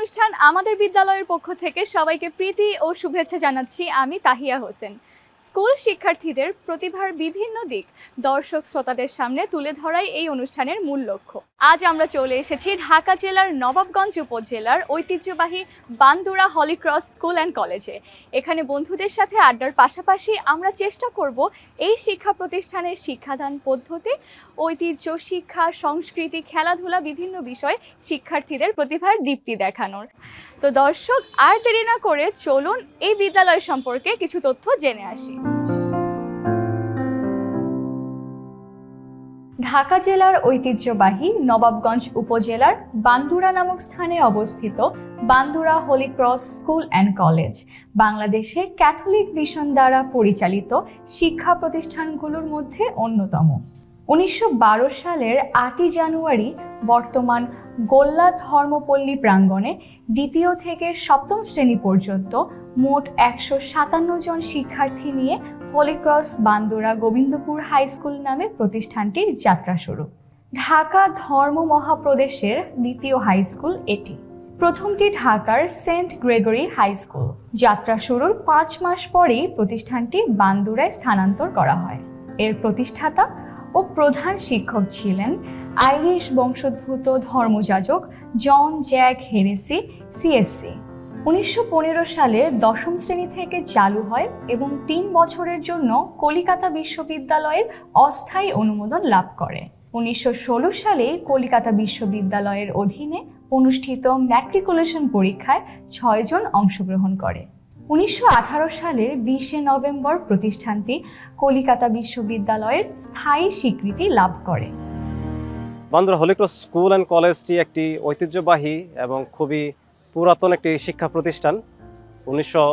অনুষ্ঠান আমাদের বিদ্যালয়ের পক্ষ থেকে সবাইকে প্রীতি ও শুভেচ্ছা জানাচ্ছি। আমি তাহিয়া হোসেন। স্কুল শিক্ষার্থীদের প্রতিভার বিভিন্ন দিক দর্শক শ্রোতাদের সামনে তুলে ধরাই এই অনুষ্ঠানের মূল লক্ষ্য। আজ আমরা চলে এসেছি ঢাকা জেলার নবাবগঞ্জ উপজেলার ঐতিহ্যবাহী বান্দুরা হলিক্রস স্কুল অ্যান্ড কলেজে। এখানে বন্ধুদের সাথে আড্ডার পাশাপাশি আমরা চেষ্টা করব এই শিক্ষা প্রতিষ্ঠানের শিক্ষাদান পদ্ধতি, ঐতিহ্য, শিক্ষা, সংস্কৃতি, খেলাধুলা বিভিন্ন বিষয়ে শিক্ষার্থীদের প্রতিভার দীপ্তি দেখানোর। তো দর্শক, আর দেরি না করে চলুন এই বিদ্যালয় সম্পর্কে কিছু তথ্য জেনে আসি। ঢাকা জেলার ঐতিহ্যবাহী নবাবগঞ্জ উপজেলার বান্দুরা নামক স্থানে অবস্থিত Bandura holy cross school and college. বাংলাদেশে ক্যাথলিক মিশন দ্বারা পরিচালিত শিক্ষা প্রতিষ্ঠানগুলোর মধ্যে অন্যতম। উনিশশো বারো সালের আটই জানুয়ারি বর্তমান গোল্লা ধর্মপল্লী প্রাঙ্গণে দ্বিতীয় থেকে সপ্তম শ্রেণি পর্যন্ত মোট একশো সাতান্ন জন শিক্ষার্থী নিয়ে holy cross Bandora Gobindapur high school নামে প্রতিষ্ঠানটির যাত্রা শুরু। ঢাকা ধর্ম মহাপ্রদেশের দ্বিতীয় হাই স্কুল এটি। প্রথমটি ঢাকার সেন্ট গ্রেগরি হাই স্কুল। যাত্রা শুরুর পাঁচ মাস পরেই প্রতিষ্ঠানটি বান্দুরায় স্থানান্তর করা হয়। এর প্রতিষ্ঠাতা ও প্রধান শিক্ষক ছিলেন আইরিশ বংশোদ্ভূত ধর্মযাজক জন জ্যাক হেনেসি সিএসসি উনিশশো পনেরো সালে দশম শ্রেণি থেকে চালু হয় এবং তিন বছরের জন্য কলিকাতা বিশ্ববিদ্যালয়ের অস্থায়ী অনুমোদন লাভ করে। উনিশশো ষোলো সালে কলিকাতা বিশ্ববিদ্যালয়ের অধীনে অনুষ্ঠিত ম্যাট্রিকুলেশন পরীক্ষায় ছয়জন অংশগ্রহণ করে। উনিশশো সালের বিশে নভেম্বর প্রতিষ্ঠানটি কলিকাতা বিশ্ববিদ্যালয়ের স্থায়ী স্বীকৃতি লাভ করে। বান্দরা হলিক্রস স্কুল অ্যান্ড কলেজটি একটি ঐতিহ্যবাহী এবং খুবই পুরাতন একটি শিক্ষা প্রতিষ্ঠান। উনিশশো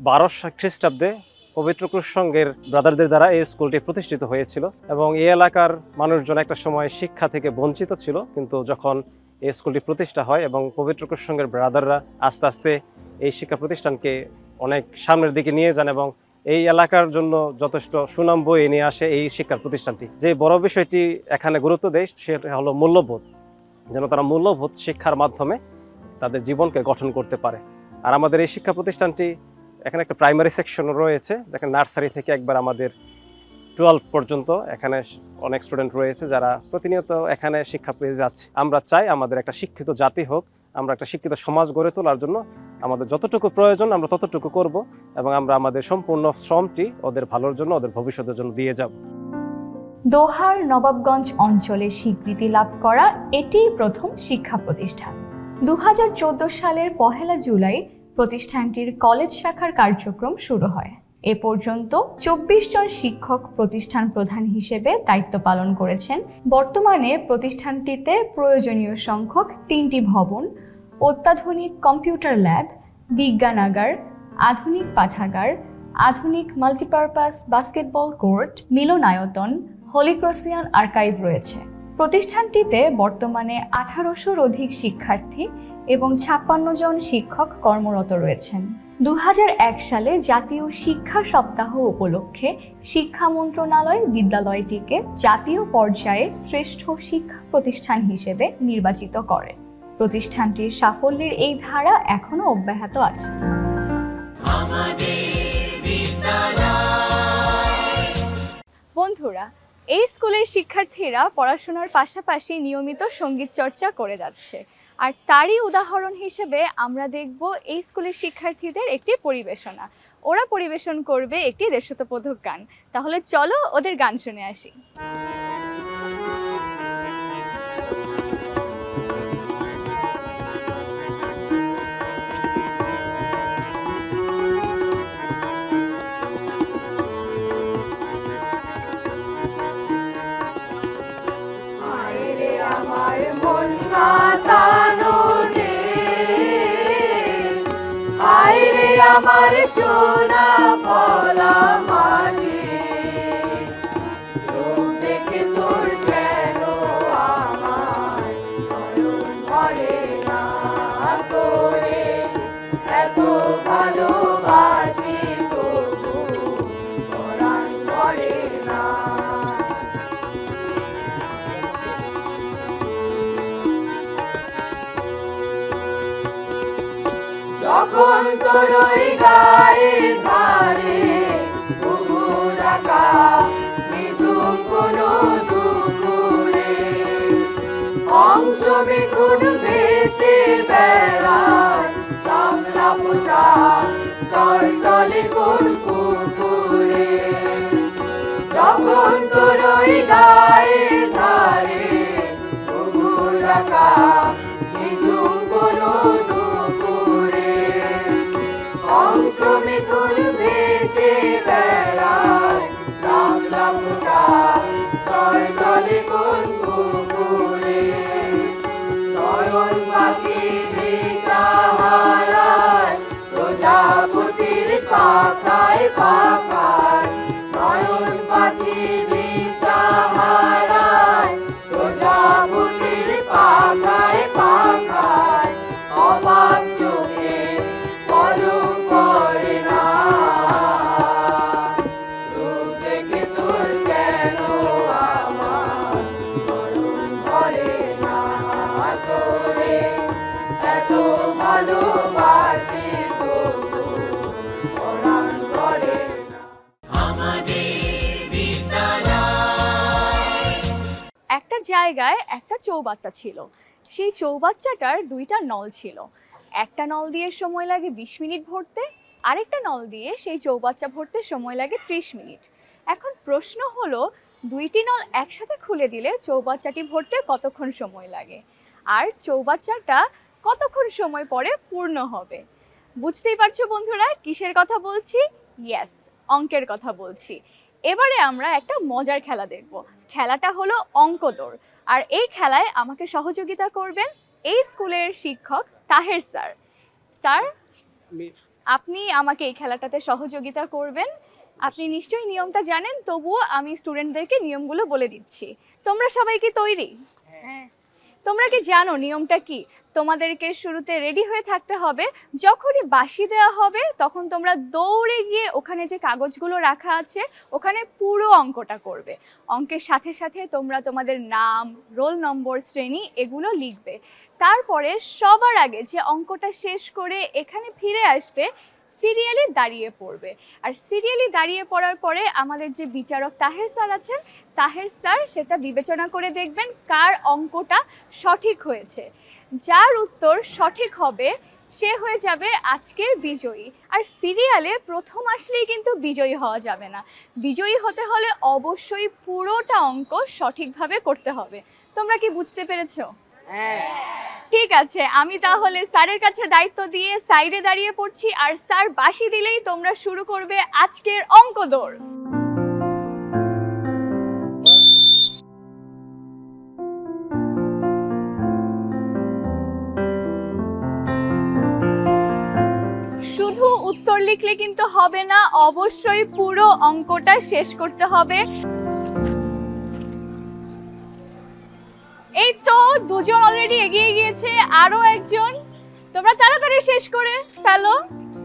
বারো খ্রিস্টাব্দে পবিত্র সংঘের ব্রাদারদের দ্বারা এই স্কুলটি প্রতিষ্ঠিত হয়েছিল এবং এই এলাকার মানুষজন একটা সময় শিক্ষা থেকে বঞ্চিত ছিল। কিন্তু যখন এই স্কুলটি প্রতিষ্ঠা হয় এবং পবিত্র সংঘের ব্রাদাররা আস্তে আস্তে এই শিক্ষা প্রতিষ্ঠানকে অনেক সামনের দিকে নিয়ে যান এবং এই এলাকার জন্য যথেষ্ট সুনাম বয়ে নিয়ে আসে এই শিক্ষা প্রতিষ্ঠানটি। যে বড় বিষয়টি এখানে গুরুত্ব দেয়, সেটা হলো মূল্যবোধ। যেন তারা মূল্যবোধ শিক্ষার মাধ্যমে তাদের জীবনকে গঠন করতে পারে। আর আমাদের এই শিক্ষা প্রতিষ্ঠানটি এখানে একটা প্রাইমারি সেকশন রয়েছে, যেখানে নার্সারি থেকে একবার আমাদের টুয়েলভ পর্যন্ত এখানে অনেক স্টুডেন্ট রয়েছে যারা প্রতিনিয়ত এখানে শিক্ষা পেয়ে যাচ্ছে। আমরা চাই আমাদের একটা শিক্ষিত জাতি হোক, আমরা একটা শিক্ষিত সমাজ গড়ে তোলার জন্য আমাদের যতটুকু প্রয়োজন আমরা ততটুকু করব এবং আমরা আমাদের সম্পূর্ণ শ্রমটি ওদের ভালোর জন্য, ওদের ভবিষ্যতের জন্য দিয়ে যাব। দোহার নবাবগঞ্জ অঞ্চলে স্বীকৃতি লাভ করা এটিই প্রথম শিক্ষা প্রতিষ্ঠান। দু হাজার চোদ্দ সালের পহেলা জুলাই প্রতিষ্ঠানটির কলেজ শাখার কার্যক্রম শুরু হয়। এ পর্যন্ত চব্বিশ জন শিক্ষক প্রতিষ্ঠান প্রধান হিসেবে দায়িত্ব পালন করেছেন। বর্তমানে প্রতিষ্ঠানটিতে প্রয়োজনীয় সংখ্যক তিনটি ভবন, অত্যাধুনিক কম্পিউটার ল্যাব, বিজ্ঞানাগার, আধুনিক পাঠাগার, আধুনিক মাল্টিপারপাস বাস্কেটবল কোর্ট, মিলনায়তন, হলিক্রসিয়ান আর্কাইভ রয়েছে। প্রতিষ্ঠানটিতে বর্তমানে আঠারোশোর অধিক শিক্ষার্থী এবং ছাপ্পান্ন জন শিক্ষক কর্মরত রয়েছেন। দু হাজার এক সালে জাতীয় শিক্ষা সপ্তাহ উপলক্ষে শিক্ষা মন্ত্রণালয় বিদ্যালয়টিকে জাতীয় পর্যায়ে শ্রেষ্ঠ শিক্ষা প্রতিষ্ঠান হিসেবে নির্বাচিত করে। প্রতিষ্ঠানটির সাফল্যের এই ধারা এখনও অব্যাহত আছে। বন্ধুরা এই স্কুলের শিক্ষার্থীরা পড়াশোনার পাশাপাশি নিয়মিত সংগীত চর্চা করে যাচ্ছে। আর তারই উদাহরণ হিসেবে আমরা দেখব এই স্কুলের শিক্ষার্থীদের একটি পরিবেশনা। ওরা পরিবেশন করবে একটি দেশতবোধক গান। তাহলে চলো ওদের গান শুনে আসি। আমার সোনা তোরই গায়ের ধারে ডাকা মিথুন কোন দুপুরে। অংশ মিথুন তলতলে কোন পুকুরে। যখন তোরই গায়ে জায়গায় একটা চৌবাচ্চা ছিল। সেই চৌবাচ্চাটার দুইটা নল ছিল। একটা নল দিয়ে সময় লাগে বিশ মিনিট ভরতে, আরেকটা নল দিয়ে সেই চৌবাচ্চা ভরতে সময় লাগে ত্রিশ মিনিট। এখন প্রশ্ন হলো, দুইটি নল একসাথে খুলে দিলে চৌবাচ্চাটি ভরতে কতক্ষণ সময় লাগে? আর চৌবাচ্চাটা কতক্ষণ সময় পরে পূর্ণ হবে? বুঝতেই পারছ বন্ধুরা, কিসের কথা বলছি? ইয়েস অঙ্কের কথা বলছি। এবারে আমরা একটা মজার খেলা দেখব। খেলাটা হলো অঙ্ক দৌড় আর এই খেলায় আমাকে সহযোগিতা করবেন এই স্কুলের শিক্ষক তাহের স্যার। স্যার আপনি আমাকে এই খেলাটাতে সহযোগিতা করবেন। আপনি নিশ্চয়ই নিয়মটা জানেন তবুও আমি স্টুডেন্টদেরকে নিয়মগুলো বলে দিচ্ছি। তোমরা সবাই কি তৈরি? তোমরা কি জানো নিয়মটা কি? তোমাদেরকে শুরুতে রেডি হয়ে থাকতে হবে, যখনই বাঁশি দেওয়া হবে তখন তোমরা দৌড়ে গিয়ে ওখানে যে কাগজগুলো রাখা আছে, ওখানে পুরো অঙ্কটা করবে। অঙ্কের সাথে সাথে তোমরা তোমাদের নাম, রোল নম্বর, শ্রেণি এগুলো লিখবে। তারপরে সবার আগে যে অঙ্কটা শেষ করে এখানে ফিরে আসবে সিরিয়ালি দাঁড়িয়ে পড়বে। আর সিরিয়ালি দাঁড়িয়ে পড়ার পরে আমাদের যে বিচারক তাহের স্যার আছেন, তাহের স্যার সেটা বিবেচনা করে দেখবেন কার অঙ্কটা সঠিক হয়েছে। যার উত্তর সঠিক হবে, সে হয়ে যাবে আজকের বিজয়ী। আর সিরিয়ালে প্রথম আসলেই কিন্তু বিজয়ী হওয়া যাবে না। বিজয়ী হতে হলে অবশ্যই পুরোটা অঙ্ক সঠিকভাবে করতে হবে। তোমরা কি বুঝতে পেরেছ? ঠিক আছে, আমি তাহলে স্যারের কাছে দায়িত্ব দিয়ে সাইডে দাঁড়িয়ে পড়ছি আর স্যার বাসি দিলেই তোমরা শুরু করবে আজকের অঙ্ক দৌড় শুধু উত্তর লিখলে কিন্তু হবে না, অবশ্যই পুরো অঙ্কটা শেষ করতে হবে। দুজন অলরেডি এগিয়ে গিয়েছে আরও একজন। তোমরা তাড়াতাড়ি শেষ করে ফেলো।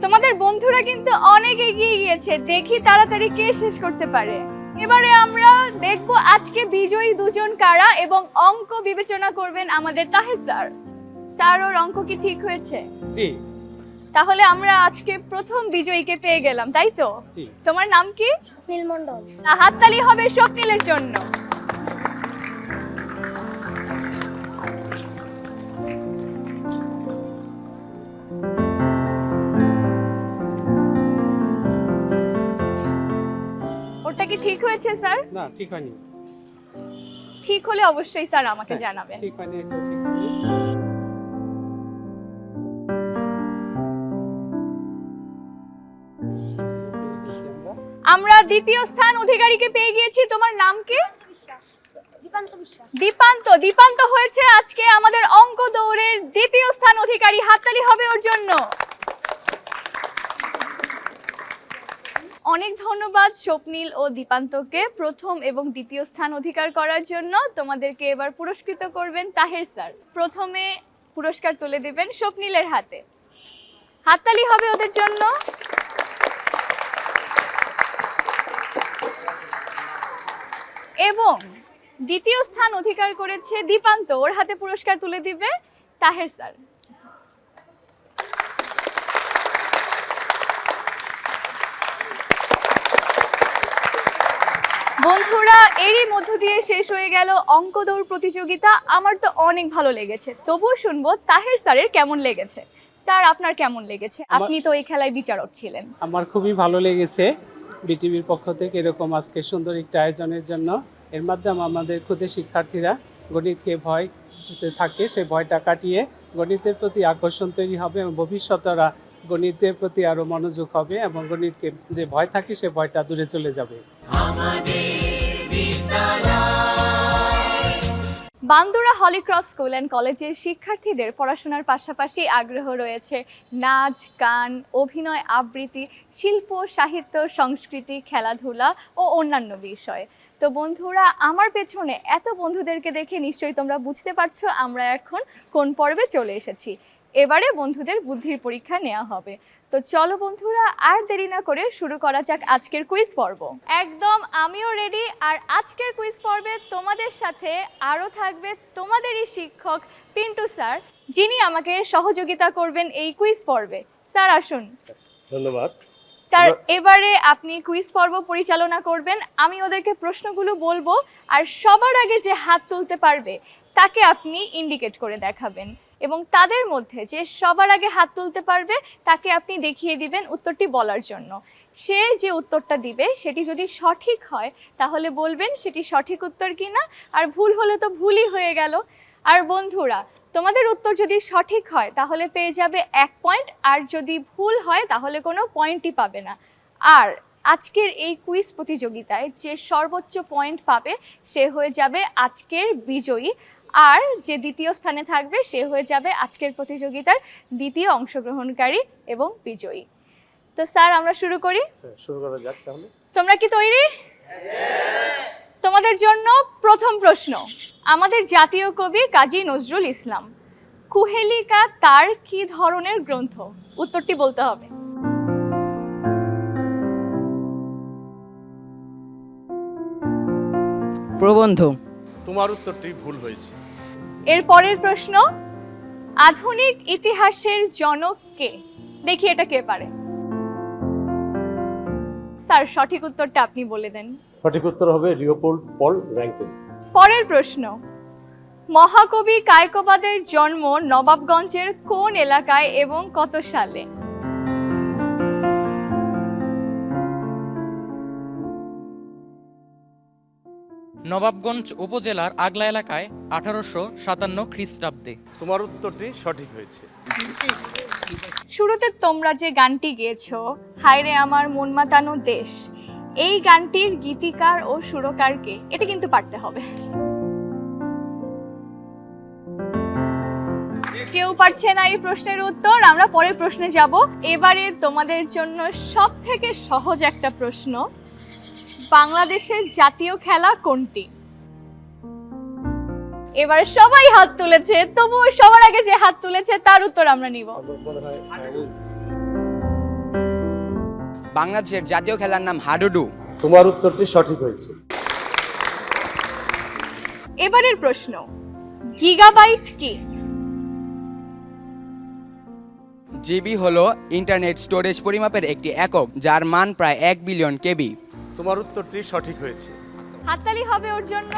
তোমাদের বন্ধুরা কিন্তু অনেক এগিয়ে গিয়েছে দেখি তাড়াতাড়ি কে শেষ করতে পারে। এবারে আমরা দেখব আজকে বিজয়ী দুজন কারা এবং অঙ্ক বিবেচনা করবেন আমাদের তাহের স্যার। স্যার ওর অঙ্ক কি ঠিক হয়েছে? জি। তাহলে আমরা আজকে প্রথম বিজয়ীকে পেয়ে গেলাম তাই তো? তোমার নাম কি? নীলমণ্ডল। হাততালি হবে স্বপ্নিলের জন্য। ঠিক হয়েছে স্যার? না ঠিক হয়নি। ঠিক হলে অবশ্যই স্যার আমাকে হ্যাঁ, জানাবেন। ঠিক হয়নি একটু ঠিক হয়নি। আমরা। দ্বিতীয় স্থান অধিকারীকে পেয়ে গিয়েছি। তোমার নাম কি? দীপান্ত দীপান্ত দীপান্ত হয়েছে আজকে আমাদের অঙ্ক দৌড়ের দ্বিতীয় স্থান অধিকারী। হাততালি হবে ওর জন্য। অনেক ধন্যবাদ স্বপ্নীল ও দীপান্তকে প্রথম এবং দ্বিতীয় স্থান অধিকার করার জন্য। তোমাদেরকে এবার পুরস্কৃত করবেন তাহের স্যার। প্রথমে পুরস্কার তুলে দেবেন স্বপ্নীলের হাতে। হাততালি হবে ওদের জন্য। এবং দ্বিতীয় স্থান অধিকার করেছে দীপান্ত। ওর হাতে পুরস্কার তুলে দিবে তাহের স্যার। বন্ধুরা এরই মধ্য দিয়ে শেষ হয়ে গেল অঙ্ক দৌড় প্রতিযোগিতা। আমার তো অনেক ভালো লেগেছে। তবুও শুনব তাহের স্যারের কেমন লেগেছে? স্যার আপনার কেমন লেগেছে? আপনি তো এই খেলায় বিচারক ছিলেন। আমার খুবই ভালো লেগেছে। বিটিভির পক্ষ থেকে এরকম আজকে সুন্দর একটা আয়োজনের জন্য। এর মাধ্যমে আমাদের ক্ষুদে শিক্ষার্থীরা গণিতকে ভয় যেতে থাকে সেই ভয়টা কাটিয়ে গণিতের প্রতি আকর্ষণ তৈরি হবে এবং ভবিষ্যতরা গণিতের প্রতি আরও মনোযোগ হবে এবং গণিতকে যে ভয় থাকে সে ভয়টা দূরে চলে যাবে। বান্দুরা হলিক্রস স্কুল অ্যান্ড কলেজের শিক্ষার্থীদের পড়াশোনার পাশাপাশি আগ্রহ রয়েছে নাচ, গান, অভিনয়, আবৃত্তি, শিল্প, সাহিত্য, সংস্কৃতি, খেলাধুলা ও অন্যান্য বিষয়। তো বন্ধুরা, আমার পেছনে এত বন্ধুদেরকে দেখে নিশ্চয়ই তোমরা বুঝতে পারছ আমরা এখন কোন পর্বে চলে এসেছি। এবারে বন্ধুদের বুদ্ধির পরীক্ষা নেওয়া হবে। তো চলো বন্ধুরা আর দেরি না করে শুরু করা যাক আজকের কুইজ পর্ব। একদম আমিও রেডি আর আজকের কুইজ পর্বে তোমাদের সাথে আরও থাকবে তোমাদেরই শিক্ষক পিন্টু স্যার যিনি আমাকে সহযোগিতা করবেন এই কুইজ পর্বে। স্যার আসুন। ধন্যবাদ। স্যার এবারে আপনি কুইজ পর্ব পরিচালনা করবেন আমি ওদেরকে প্রশ্নগুলো বলব আর সবার আগে যে হাত তুলতে পারবে তাকে আপনি ইন্ডিকেট করে দেখাবেন। এবং তাদের মধ্যে যে সবার আগে হাত তুলতে পারবে, তাকে আপনি দেখিয়ে দিবেন উত্তরটি বলার জন্য। সে যে উত্তরটা দিবে, সেটি যদি সঠিক হয়, তাহলে বলবেন সেটি সঠিক উত্তর কিনা। আর ভুল হলে তো ভুলই হয়ে গেল। আর বন্ধুরা, তোমাদের উত্তর যদি সঠিক হয়, তাহলে পেয়ে যাবে এক পয়েন্ট। আর যদি ভুল হয়, তাহলে কোনো পয়েন্টই পাবে না। আর আজকের এই কুইজ প্রতিযোগিতায় যে সর্বোচ্চ পয়েন্ট পাবে, সে হয়ে যাবে আজকের বিজয়ী। আর যে দ্বিতীয় স্থানে থাকবে সে হয়ে যাবে আজকের প্রতিযোগিতার দ্বিতীয় অংশগ্রহণকারী এবং বিজয়ী। তো স্যার আমরা শুরু করি। হ্যাঁ, শুরু করা যাক তাহলে। তোমরা কি তৈরি? তোমাদের জন্য প্রথম প্রশ্ন। আমাদের জাতীয় কবি কাজী নজরুল ইসলাম। কুহেলিকা তার কি ধরনের গ্রন্থ? উত্তরটি বলতে হবে। প্রবন্ধ। তোমার উত্তরটি ভুল হয়েছে। এর পরের প্রশ্ন আধুনিক ইতিহাসের জনক কে? দেখি এটা কে পারে। স্যার সঠিক উত্তরটা আপনি বলে দেন। সঠিক উত্তর হবে রিওপোল্ড পল র্যাঙ্কিন। পরের প্রশ্ন মহাকবি কায়কোবাদের জন্ম নবাবগঞ্জের কোন এলাকায় এবং কত সালে? নবাবগঞ্জ উপজেলার আগলা এলাকায় আঠারোশো সাতান্ন খ্রিস্টাব্দে। তোমার উত্তরটি সঠিক হয়েছে। শুরুতে তোমরা যে গানটি গেয়েছো হায়রে আমার মন মাতানো দেশ এই গানটির গীতিকার ও সুরকারকে এটা কিন্তু পারতে হবে। কেউ পারছে না এই প্রশ্নের উত্তর আমরা পরের প্রশ্নে যাব। এবারে তোমাদের জন্য সব থেকে সহজ একটা প্রশ্ন বাংলাদেশের জাতীয় খেলা কোনটি? এবার সবাই হাত তুলেছে তবুও সবার আগে যে হাত তুলেছে তার উত্তর আমরা নিব। বাংলাদেশের জাতীয় খেলার নাম হাডুডু। তোমার উত্তরটি সঠিক হয়েছে। এবারের প্রশ্ন গিগাবাইট কি? জিবি হলো ইন্টারনেট স্টোরেজ পরিমাপের একটি একক যার মান প্রায় এক বিলিয়ন কেবি। তোমার উত্তরটি সঠিক হয়েছে। হাততালি হবে ওর জন্য।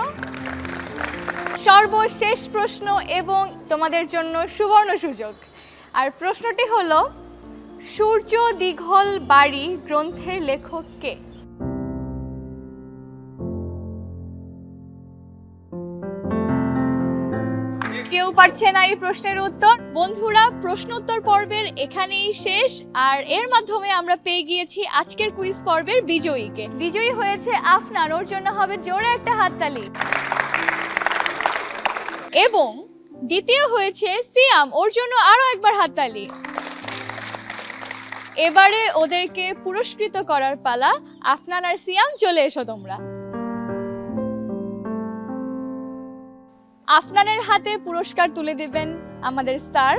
সর্বশেষ প্রশ্ন এবং তোমাদের জন্য সুবর্ণ সুযোগ। আর প্রশ্নটি হলো, সূর্য দীঘল বাড়ি গ্রন্থের লেখক কে? কেউ পারছে না এই প্রশ্নের উত্তর। বন্ধুরা প্রশ্ন উত্তর পর্বের এখানেই শেষ। আর এর মাধ্যমে আমরা পেয়ে গিয়েছি আজকের কুইজ পর্বের বিজয়ীকে। বিজয়ী হয়েছে আফনান ওর জন্য হবে জোরে একটা হাততালি। এবং দ্বিতীয় হয়েছে সিয়াম, ওর জন্য আরও একবার হাততালি। এবারে ওদেরকে পুরস্কৃত করার পালা। আফনান আর সিয়াম, চলে এসো তোমরা। আফনানের হাতে পুরস্কার তুলে দেবেন আমাদের স্যার।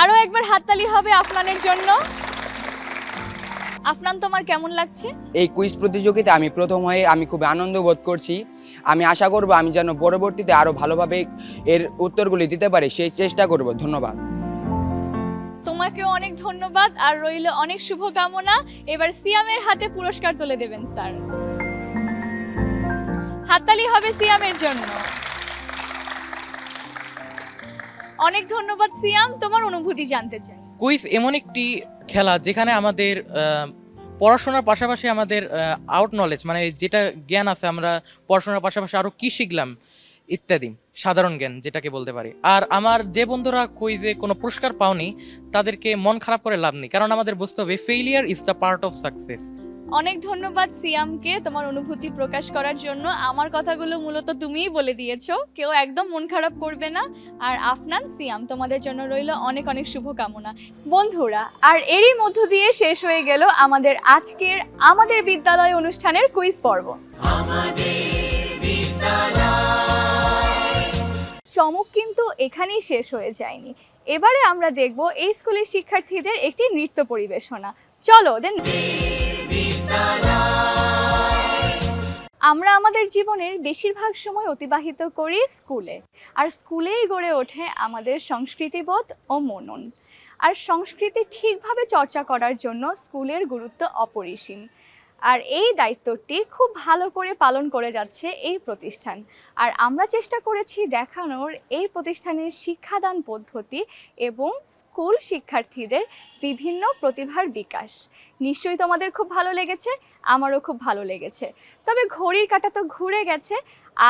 আরও একবার হাততালি হবে আফনানের জন্য। আফনান তোমার কেমন লাগছে? এই কুইজ প্রতিযোগিতা আমি প্রথম হয়ে আমি খুব আনন্দ বোধ করছি। আমি আশা করব আমি যেন পরবর্তীতে আরও ভালোভাবে এর উত্তরগুলি দিতে পারি সেই চেষ্টা করব। ধন্যবাদ। তোমাকেও অনেক ধন্যবাদ আর রইল অনেক শুভকামনা। এবার সিয়ামের হাতে পুরস্কার তুলে দেবেন স্যার। হাততালি হবে সিয়ামের জন্য। অনেক ধন্যবাদ সিয়াম, তোমার অনুভূতি জানতে চাই। কুইজ এমন একটি খেলা যেখানে আমাদের পড়াশোনার পাশাপাশি আমাদের আউট নলেজ মানে যেটা জ্ঞান আছে, আমরা পড়াশোনার পাশাপাশি আরও কী শিখলাম, ইত্যাদি, সাধারণ জ্ঞান যেটাকে বলতে পারি। আর আমার যে বন্ধুরা কুইজে কোনো পুরস্কার পাওনি, তাদেরকে মন খারাপ করে লাভ নেই, কারণ আমাদের বুঝতে হবে failure is the part of success অনেক ধন্যবাদ সিয়ামকে তোমার অনুভূতি প্রকাশ করার জন্য। আমার কথাগুলো মূলত তুমিই বলে দিয়েছ। কেউ একদম মন খারাপ করবে না। আর আফনান সিয়াম তোমাদের জন্য রইল অনেক অনেক শুভকামনা। বন্ধুরা আর এরই মধ্য দিয়ে শেষ হয়ে গেল আমাদের আজকের আমাদের বিদ্যালয় অনুষ্ঠানের কুইজ পর্ব। চমক কিন্তু এখানেই শেষ হয়ে যায়নি। এবারে আমরা দেখব এই স্কুলের শিক্ষার্থীদের একটি নৃত্য পরিবেশনা। চলো ওদের আমরা আমাদের জীবনের বেশিরভাগ সময় অতিবাহিত করি স্কুলে। আর স্কুলেই গড়ে ওঠে আমাদের সংস্কৃতিবোধ ও মনন। আর সংস্কৃতি ঠিকভাবে চর্চা করার জন্য স্কুলের গুরুত্ব অপরিসীম। আর এই দায়িত্বটি খুব ভালো করে পালন করে যাচ্ছে এই প্রতিষ্ঠান। আর আমরা চেষ্টা করেছি দেখানোর এই প্রতিষ্ঠানের শিক্ষাদান পদ্ধতি এবং স্কুল শিক্ষার্থীদের বিভিন্ন প্রতিভার বিকাশ। নিশ্চয়ই তোমাদের খুব ভালো লেগেছে, আমারও খুব ভালো লেগেছে। তবে ঘড়ির কাটা তো ঘুরে গেছে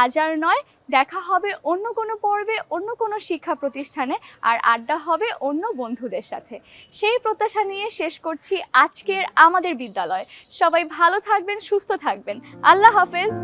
আজ আর নয়। দেখা হবে অন্য কোনো পর্বে, অন্য কোনো শিক্ষা প্রতিষ্ঠানে আর আড্ডা হবে অন্য বন্ধুদের সাথে। সেই প্রত্যাশা নিয়ে শেষ করছি আজকের আমাদের বিদ্যালয়। সবাই ভালো থাকবেন, সুস্থ থাকবেন। আল্লাহ হাফেজ।